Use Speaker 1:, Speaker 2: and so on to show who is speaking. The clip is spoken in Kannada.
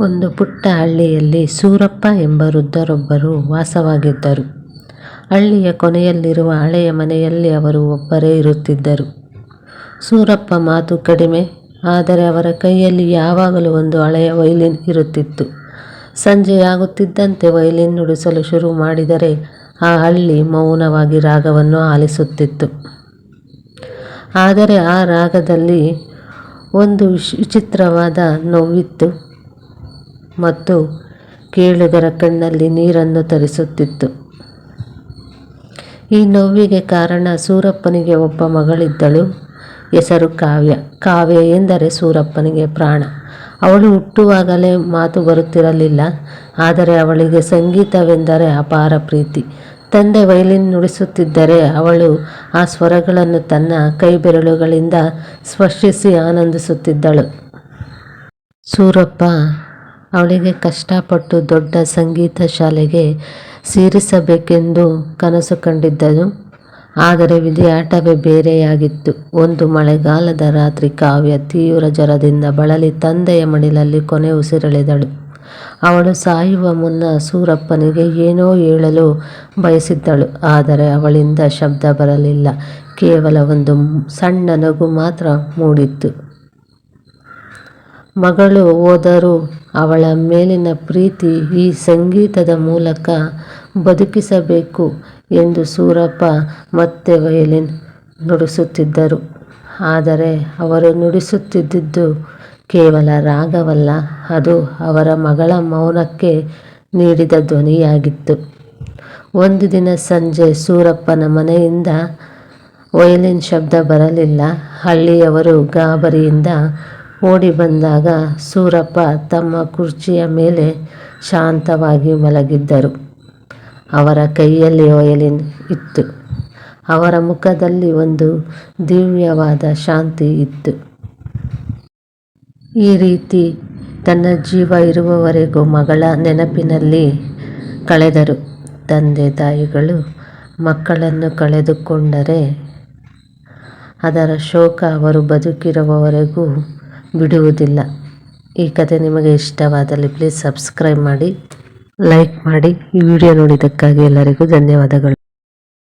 Speaker 1: ಒಂದು ಪುಟ್ಟ ಹಳ್ಳಿಯಲ್ಲಿ ಸೂರಪ್ಪ ಎಂಬ ವೃದ್ಧರೊಬ್ಬರು ವಾಸವಾಗಿದ್ದರು. ಹಳ್ಳಿಯ ಕೊನೆಯಲ್ಲಿರುವ ಹಳೆಯ ಮನೆಯಲ್ಲಿ ಅವರು ಒಬ್ಬರೇ ಇರುತ್ತಿದ್ದರು. ಸೂರಪ್ಪ ಮಾತು ಕಡಿಮೆ. ಆದರೆ ಅವರ ಕೈಯಲ್ಲಿ ಯಾವಾಗಲೂ ಒಂದು ಹಳೆಯ ವೈಲಿನ್ ಇರುತ್ತಿತ್ತು. ಸಂಜೆಯಾಗುತ್ತಿದ್ದಂತೆ ವೈಲಿನ್ ನುಡಿಸಲು ಶುರು ಮಾಡಿದರೆ ಆ ಹಳ್ಳಿ ಮೌನವಾಗಿ ರಾಗವನ್ನು ಆಲಿಸುತ್ತಿತ್ತು. ಆದರೆ ಆ ರಾಗದಲ್ಲಿ ಒಂದು ವಿಚಿತ್ರವಾದ ನೋವಿತ್ತು ಮತ್ತು ಕೇಳುಗರ ಕಣ್ಣಲ್ಲಿ ನೀರನ್ನು ತರಿಸುತ್ತಿತ್ತು. ಈ ನೋವಿಗೆ ಕಾರಣ ಸೂರಪ್ಪನಿಗೆ ಒಬ್ಬ ಮಗಳಿದ್ದಳು. ಹೆಸರು ಕಾವ್ಯ. ಕಾವ್ಯ ಎಂದರೆ ಸೂರಪ್ಪನಿಗೆ ಪ್ರಾಣ. ಅವಳು ಹುಟ್ಟುವಾಗಲೇ ಮಾತು ಬರುತ್ತಿರಲಿಲ್ಲ. ಆದರೆ ಅವಳಿಗೆ ಸಂಗೀತವೆಂದರೆ ಅಪಾರ ಪ್ರೀತಿ. ತಂದೆ ವೈಲಿನ್ ನುಡಿಸುತ್ತಿದ್ದರೆ ಅವಳು ಆ ಸ್ವರಗಳನ್ನು ತನ್ನ ಕೈಬೆರಳುಗಳಿಂದ ಸ್ಪರ್ಶಿಸಿ ಆನಂದಿಸುತ್ತಿದ್ದಳು. ಸೂರಪ್ಪ ಅವಳಿಗೆ ಕಷ್ಟಪಟ್ಟು ದೊಡ್ಡ ಸಂಗೀತ ಶಾಲೆಗೆ ಸೇರಿಸಬೇಕೆಂದು ಕನಸು ಕಂಡಿದ್ದನು. ಆದರೆ ವಿಧಿಯಾಟವೇ ಬೇರೆಯಾಗಿತ್ತು. ಒಂದು ಮಳೆಗಾಲದ ರಾತ್ರಿ ಕಾವ್ಯ ತೀವ್ರ ಜ್ವರದಿಂದ ಬಳಲಿ ತಂದೆಯ ಮಡಿಲಲ್ಲಿ ಕೊನೆ ಉಸಿರೆಳೆದಳು. ಅವಳು ಸಾಯುವ ಮುನ್ನ ಸೂರಪ್ಪನಿಗೆ ಏನೋ ಹೇಳಲು ಬಯಸಿದ್ದಳು. ಆದರೆ ಅವಳಿಂದ ಶಬ್ದ ಬರಲಿಲ್ಲ. ಕೇವಲ ಒಂದು ಸಣ್ಣ ನಗು ಮಾತ್ರ ಮೂಡಿತ್ತು. ಮಗಳು ಹೋದರೂ ಅವಳ ಮೇಲಿನ ಪ್ರೀತಿ ಈ ಸಂಗೀತದ ಮೂಲಕ ಬದುಕಿಸಬೇಕು ಎಂದು ಸೂರಪ್ಪ ಮತ್ತೆ ವಯಲಿನ್ ನುಡಿಸುತ್ತಿದ್ದರು. ಆದರೆ ಅವರು ನುಡಿಸುತ್ತಿದ್ದುದು ಕೇವಲ ರಾಗವಲ್ಲ. ಅದು ಅವರ ಮಗಳ ಮೌನಕ್ಕೆ ನೀಡಿದ ಧ್ವನಿಯಾಗಿತ್ತು. ಒಂದು ದಿನ ಸಂಜೆ ಸೂರಪ್ಪನ ಮನೆಯಿಂದ ವಯಲಿನ್ ಶಬ್ದ ಬರಲಿಲ್ಲ. ಹಳ್ಳಿಯವರು ಗಾಬರಿಯಿಂದ ಓಡಿಬಂದಾಗ ಸೂರಪ್ಪ ತಮ್ಮ ಕುರ್ಚಿಯ ಮೇಲೆ ಶಾಂತವಾಗಿ ಮಲಗಿದ್ದರು. ಅವರ ಕೈಯಲ್ಲಿ ಒಯಲಿನ್ ಇತ್ತು. ಅವರ ಮುಖದಲ್ಲಿ ಒಂದು ದಿವ್ಯವಾದ ಶಾಂತಿ ಇತ್ತು. ಈ ರೀತಿ ತನ್ನ ಜೀವ ಇರುವವರೆಗೂ ಮಗಳ ನೆನಪಿನಲ್ಲಿ ಕಳೆದರು. ತಂದೆ ತಾಯಿಗಳು ಮಕ್ಕಳನ್ನು ಕಳೆದುಕೊಂಡರೆ ಅದರ ಶೋಕ ಅವರು ಬದುಕಿರುವವರೆಗೂ ಬಿಡುವುದಿಲ್ಲ. ಈ ಕಥೆ ನಿಮಗೆ ಇಷ್ಟವಾದಲ್ಲಿ ಪ್ಲೀಸ್ ಸಬ್ಸ್ಕ್ರೈಬ್ ಮಾಡಿ, ಲೈಕ್ ಮಾಡಿ. ಈ ವಿಡಿಯೋ ನೋಡಿದ್ದಕ್ಕಾಗಿ ಎಲ್ಲರಿಗೂ ಧನ್ಯವಾದಗಳು.